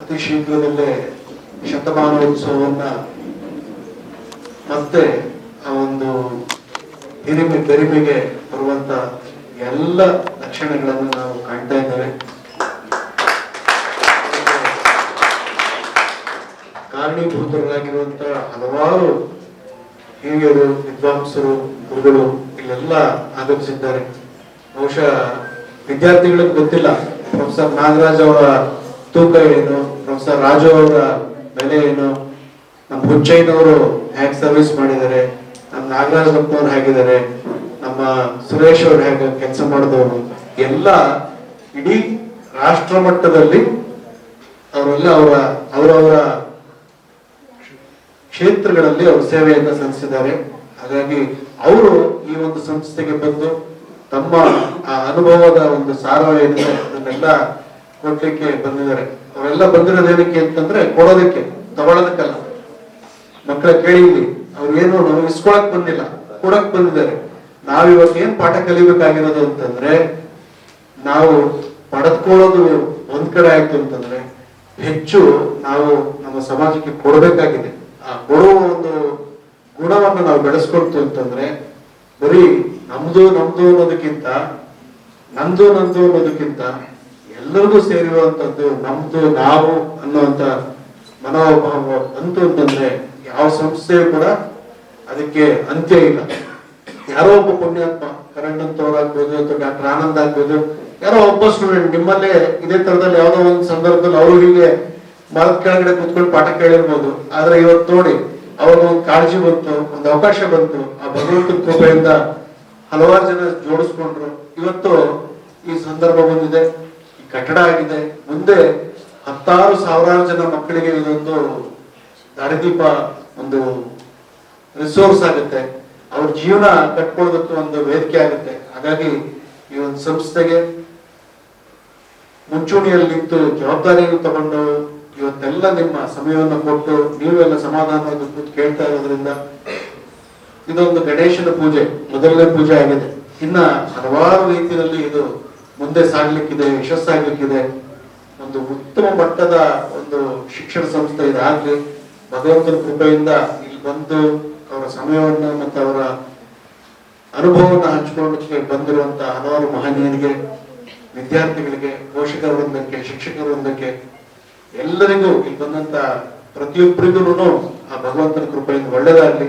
ಅತಿ ಶೀಘ್ರದಲ್ಲೇ ಶತಮಾನೋತ್ಸವವನ್ನ ಮತ್ತೆ ಆ ಒಂದು ಹಿರಿಮೆ ಗರಿಮೆಗೆ ಬರುವಂತ ಎಲ್ಲ ಲಕ್ಷಣಗಳನ್ನು ನಾವು ಕಾಣ್ತಾ ಇದ್ದೇವೆ. ಕಾರಣೀಭೂತರಾಗಿರುವಂತ ಹಲವಾರು ಹಿರಿಯರು, ವಿದ್ವಾಂಸರು, ಗುರುಗಳು ಇಲ್ಲೆಲ್ಲ ಆಗಮಿಸಿದ್ದಾರೆ. ಬಹುಶಃ ವಿದ್ಯಾರ್ಥಿಗಳಿಗೆ ಗೊತ್ತಿಲ್ಲ. ಪ್ರೊಫೆಸರ್ ನಾಗರಾಜ್ ಅವರ ತೂಕ ಏನು, ಪ್ರೊಫೆಸರ್ ರಾಜು ಅವರ ಬೆಲೆ ಏನು, ನಮ್ಮ ಹುಚ್ಚೈನವರು ಹೇಗೆ ಸರ್ವಿಸ್ ಮಾಡಿದ್ದಾರೆ, ನಮ್ಮ ನಾಗರಾಜ್ ಭಕ್ತವ್ರು ಹೇಗಿದ್ದಾರೆ, ನಮ್ಮ ಸುರೇಶ್ ಅವರು ಹೇಗೆ ಕೆಲಸ ಮಾಡಿದವರು, ಎಲ್ಲ ಇಡೀ ರಾಷ್ಟ್ರ ಮಟ್ಟದಲ್ಲಿ ಅವರೆಲ್ಲ ಅವರ, ಅವರವರ ಕ್ಷೇತ್ರಗಳಲ್ಲಿ ಅವರು ಸೇವೆಯನ್ನು ಸಲ್ಲಿಸಿದ್ದಾರೆ. ಹಾಗಾಗಿ ಅವರು ಈ ಒಂದು ಸಂಸ್ಥೆಗೆ ಬಂದು ತಮ್ಮ ಆ ಅನುಭವದ ಒಂದು ಸಾರ ಏನಿದೆ ಅದನ್ನೆಲ್ಲ ಕೊಡ್ಲಿಕ್ಕೆ ಬಂದಿದ್ದಾರೆ. ಅವರೆಲ್ಲ ಬಂದಿರೋದು ಏನಕ್ಕೆ ಅಂತಂದ್ರೆ ಕೊಡೋದಕ್ಕೆ, ತಗೊಳ್ಳೋದಕ್ಕಲ್ಲ. ಮಕ್ಕಳ ಕೇಳಿದ್ವಿ, ಅವ್ರು ಏನು ನಾವು ಇಸ್ಕೊಳಕ್ ಬಂದಿಲ್ಲ, ಕೊಡಕ್ ಬಂದಿದ್ದಾರೆ. ನಾವಿವಾಗ ಏನ್ ಪಾಠ ಕಲಿಬೇಕಾಗಿರೋದು ಅಂತಂದ್ರೆ, ನಾವು ಪಡೆದುಕೊಳ್ಳೋದು ಒಂದ್ ಕಡೆ ಆಯ್ತು ಅಂತಂದ್ರೆ, ಹೆಚ್ಚು ನಾವು ನಮ್ಮ ಸಮಾಜಕ್ಕೆ ಕೊಡಬೇಕಾಗಿದೆ. ಆ ಕೊಡುವ ಒಂದು ಗುಣವನ್ನು ನಾವು ಬೆಳೆಸ್ಕೊಳ್ತು ಅಂತಂದ್ರೆ, ಬರೀ ನಮ್ದು ನಮ್ದು ಅನ್ನೋದಕ್ಕಿಂತ, ನಂದು ನಂದು ಅನ್ನೋದಕ್ಕಿಂತ ಎಲ್ಲರಿಗೂ ಸೇರಿರುವಂತದ್ದು ನಮ್ದು ನಾವು ಅನ್ನುವಂತ ಮನೋಭಾವ ಅಂತು ಅಂತಂದ್ರೆ ಯಾವ ಸಂಸ್ಥೆಯು ಕೂಡ ಅದಕ್ಕೆ ಅಂತ್ಯ ಇಲ್ಲ. ಯಾರೋ ಒಬ್ಬ ಪುಣ್ಯಾತ್ಮ ಕರಣಂತವ್ರು ಆಗ್ಬೋದು ಅಥವಾ ಡಾಕ್ಟರ್ ಆನಂದ್ ಆಗ್ಬೋದು ಯಾರೋ ಒಬ್ಬ ಸ್ಟೂಡೆಂಟ್ ನಿಮ್ಮಲ್ಲೇ ಇದೇ ತರದಲ್ಲಿ ಯಾವ್ದೋ ಒಂದು ಸಂದರ್ಭದಲ್ಲಿ ಅವರು ಹೀಗೆ ಮರದ ಕೆಳಗಡೆ ಕುತ್ಕೊಂಡು ಪಾಠ ಕೇಳಿರ್ಬೋದು. ಆದ್ರೆ ಇವತ್ತು ನೋಡಿ ಅವ್ರಿಗೆ ಒಂದು ಕಾಳಜಿ ಬಂತು, ಒಂದು ಅವಕಾಶ ಬಂತು. ಆ ಭಗವಂತನ ಕೃಪೆಯಿಂದ ಹಲವಾರು ಜನ ಜೋಡಿಸ್ಕೊಂಡ್ರು. ಇವತ್ತು ಈ ಸಂದರ್ಭ ಬಂದಿದೆ. ಕಟ್ಟಡ ಆಗಿದೆ. ಮುಂದೆ ಹತ್ತಾರು ಸಾವಿರಾರು ಜನ ಮಕ್ಕಳಿಗೆ ಇದೊಂದು ದಾರಿದೀಪ ಒಂದು ರಿಸೋರ್ಸ್ ಆಗುತ್ತೆ. ಅವ್ರ ಜೀವನ ಕಟ್ಕೊಳ್ಳೋದಕ್ಕೆ ಒಂದು ವೇದಿಕೆ ಆಗುತ್ತೆ. ಹಾಗಾಗಿ ಈ ಒಂದು ಸಂಸ್ಥೆಗೆ ಮುಂಚೂಣಿಯಲ್ಲಿ ನಿಂತು ಜವಾಬ್ದಾರಿಯನ್ನು ತಗೊಂಡು ಇವತ್ತೆಲ್ಲ ನಿಮ್ಮ ಸಮಯವನ್ನು ಕೊಟ್ಟು ನೀವೆಲ್ಲ ಸಮಾಧಾನವಾಗಿ ಕೂತು ಕೇಳ್ತಾ ಇರೋದ್ರಿಂದ ಇದೊಂದು ಗಣೇಶನ ಪೂಜೆ, ಮೊದಲನೇ ಪೂಜೆ ಆಗಿದೆ. ಇನ್ನ ಹಲವಾರು ರೀತಿಯಲ್ಲಿ ಇದು ಮುಂದೆ ಸಾಗ್ಲಿಕ್ಕಿದೆ, ಯಶಸ್ಸಾಗ್ಲಿಕ್ಕಿದೆ. ಒಂದು ಉತ್ತಮ ಮಟ್ಟದ ಒಂದು ಶಿಕ್ಷಣ ಸಂಸ್ಥೆ ಇದಾಗ್ಲಿ, ಭಗವಂತನ ಕೃಪೆಯಿಂದ ಇಲ್ಲಿ ಬಂದು ಅವರ ಸಮಯವನ್ನ ಮತ್ತು ಅವರ ಅನುಭವವನ್ನು ಹಂಚಿಕೊಳ್ಳಲಿಕ್ಕೆ ಬಂದಿರುವಂತಹ ಹಲವಾರು ಮಹನೀಯರಿಗೆ, ವಿದ್ಯಾರ್ಥಿಗಳಿಗೆ ಪೋಷಕ ವೃಂದಕ್ಕೆ ಶಿಕ್ಷಕ ವೃಂದಕ್ಕೆ ಎಲ್ಲರಿಗೂ ಇಲ್ಲಿ ಬಂದಂತ ಪ್ರತಿಯೊಬ್ಬರಿಗೂ ಆ ಭಗವಂತನ ಕೃಪೆಯಿಂದ ಒಳ್ಳೇದಾಗ್ಲಿ.